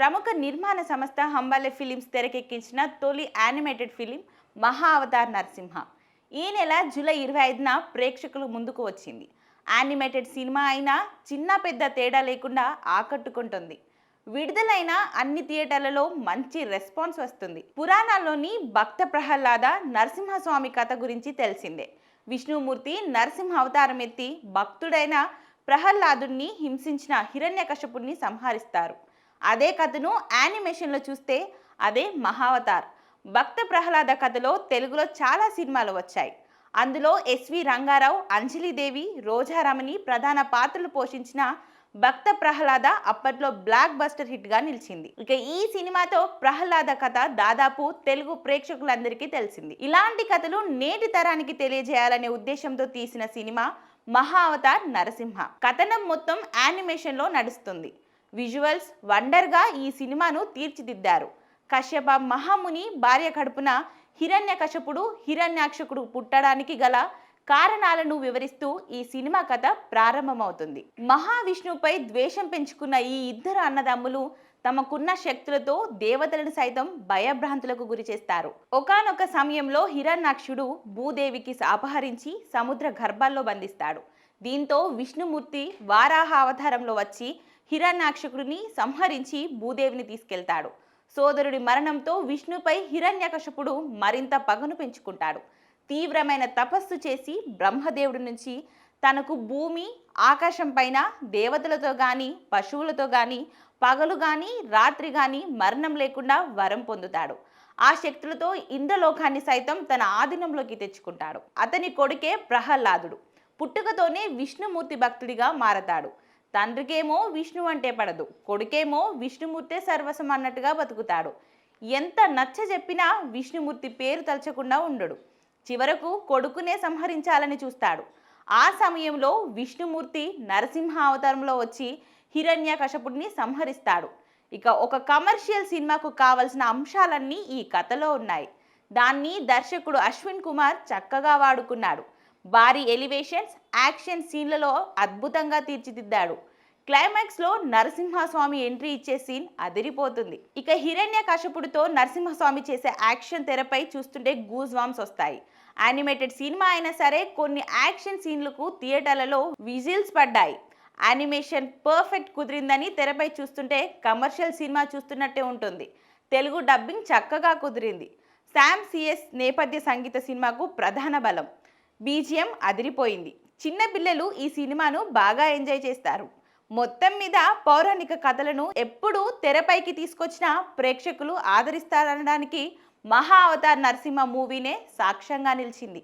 ప్రముఖ నిర్మాణ సంస్థ హంబాలే ఫిలిమ్స్ తెరకెక్కించిన తొలి యానిమేటెడ్ ఫిలిం మహా అవతార్ నరసింహ. ఈ నెల జూలై ఇరవై ఐదున ప్రేక్షకులు ముందుకు వచ్చింది. యానిమేటెడ్ సినిమా అయినా చిన్న పెద్ద తేడా లేకుండా ఆకట్టుకుంటుంది. విడుదలైన అన్ని థియేటర్లలో మంచి రెస్పాన్స్ వస్తుంది. పురాణాల్లోని భక్త ప్రహ్లాద నరసింహస్వామి కథ గురించి తెలిసిందే. విష్ణుమూర్తి నరసింహ అవతారం ఎత్తి భక్తుడైన ప్రహ్లాదుని హింసించిన హిరణ్యకశపుణ్ణి సంహరిస్తారు. అదే కథను యానిమేషన్లో చూస్తే అదే మహావతార్. భక్త ప్రహ్లాద కథలో తెలుగులో చాలా సినిమాలు వచ్చాయి. అందులో ఎస్వి రంగారావు అంజలిదేవి రోజారమణి ప్రధాన పాత్రలు పోషించిన భక్త ప్రహ్లాద అప్పట్లో బ్లాక్ బస్టర్ హిట్గా నిలిచింది. ఇక ఈ సినిమాతో ప్రహ్లాద కథ దాదాపు తెలుగు ప్రేక్షకులందరికీ తెలిసింది. ఇలాంటి కథలు నేటి తరానికి తెలియజేయాలనే ఉద్దేశంతో తీసిన సినిమా మహా అవతార్ నరసింహ. కథనం మొత్తం యానిమేషన్లో నడుస్తుంది. విజువల్స్ వండర్గా ఈ సినిమాను తీర్చిదిద్దారు. కశ్యప మహాముని భార్య కడుపున హిరణ్యకశపుడు హిరణ్యాక్షకుడు పుట్టడానికి గల కారణాలను వివరిస్తూ ఈ సినిమా కథ ప్రారంభమవుతుంది. మహావిష్ణువుపై ద్వేషం పెంచుకున్న ఈ ఇద్దరు అన్నదమ్ములు తమకున్న శక్తులతో దేవతలను సైతం భయభ్రాంతులకు గురి చేస్తారు. ఒకానొక సమయంలో హిరణ్యాక్షుడు భూదేవికి అపహరించి సముద్ర గర్భాల్లో బంధిస్తాడు. దీంతో విష్ణుమూర్తి వారాహ అవతారంలో వచ్చి హిరణ్యాక్షకుడిని సంహరించి భూదేవిని తీసుకెళ్తాడు. సోదరుడి మరణంతో విష్ణుపై హిరణ్యకశపుడు మరింత పగను పెంచుకుంటాడు. తీవ్రమైన తపస్సు చేసి బ్రహ్మదేవుడి నుంచి తనకు భూమి ఆకాశం పైన దేవతలతో కానీ పశువులతో కానీ పగలు కానీ రాత్రి కానీ మరణం లేకుండా వరం పొందుతాడు. ఆ శక్తులతో ఇంద్రలోకాన్ని సైతం తన ఆధీనంలోకి తెచ్చుకుంటాడు. అతని కొడుకే ప్రహ్లాదుడు. పుట్టుకతోనే విష్ణుమూర్తి భక్తుడిగా మారతాడు. తండ్రికేమో విష్ణు అంటే పడదు కొడుకేమో విష్ణుమూర్తే సర్వసం అన్నట్టుగా బతుకుతాడు. ఎంత నచ్చ చెప్పినా విష్ణుమూర్తి పేరు తలచకుండా ఉండడు. చివరకు కొడుకునే సంహరించాలని చూస్తాడు. ఆ సమయంలో విష్ణుమూర్తి నరసింహ అవతారంలో వచ్చి హిరణ్యకశపుడిని సంహరిస్తాడు. ఇక ఒక కమర్షియల్ సినిమాకు కావలసిన అంశాలన్నీ ఈ కథలో ఉన్నాయి. దాన్ని దర్శకుడు అశ్విన్ కుమార్ చక్కగా వాడుకున్నాడు. భారీ ఎలివేషన్స్ యాక్షన్ సీన్లలో అద్భుతంగా తీర్చిదిద్దాడు. క్లైమాక్స్లో నరసింహస్వామి ఎంట్రీ ఇచ్చే సీన్ అదిరిపోతుంది. ఇక హిరణ్య కశపుడితో నరసింహస్వామి చేసే యాక్షన్ తెరపై చూస్తుంటే గూజ్ వామ్స్ వస్తాయి. యానిమేటెడ్ సినిమా అయినా సరే కొన్ని యాక్షన్ సీన్లకు థియేటర్లలో విజిల్స్ పడ్డాయి. యానిమేషన్ పర్ఫెక్ట్ కుదిరిందని తెరపై చూస్తుంటే కమర్షియల్ సినిమా చూస్తున్నట్టే ఉంటుంది. తెలుగు డబ్బింగ్ చక్కగా కుదిరింది. శామ్ సిఎస్ నేపథ్య సంగీత సినిమాకు ప్రధాన బలం. బీజిఎం అదిరిపోయింది. చిన్న పిల్లలు ఈ సినిమాను బాగా ఎంజాయ్ చేస్తారు. మొత్తం మీద పౌరాణిక కథలను ఎప్పుడూ తెరపైకి తీసుకొచ్చిన ప్రేక్షకులు ఆదరిస్తారనడానికి మహా అవతార్ నరసింహ మూవీనే సాక్ష్యంగా నిలిచింది.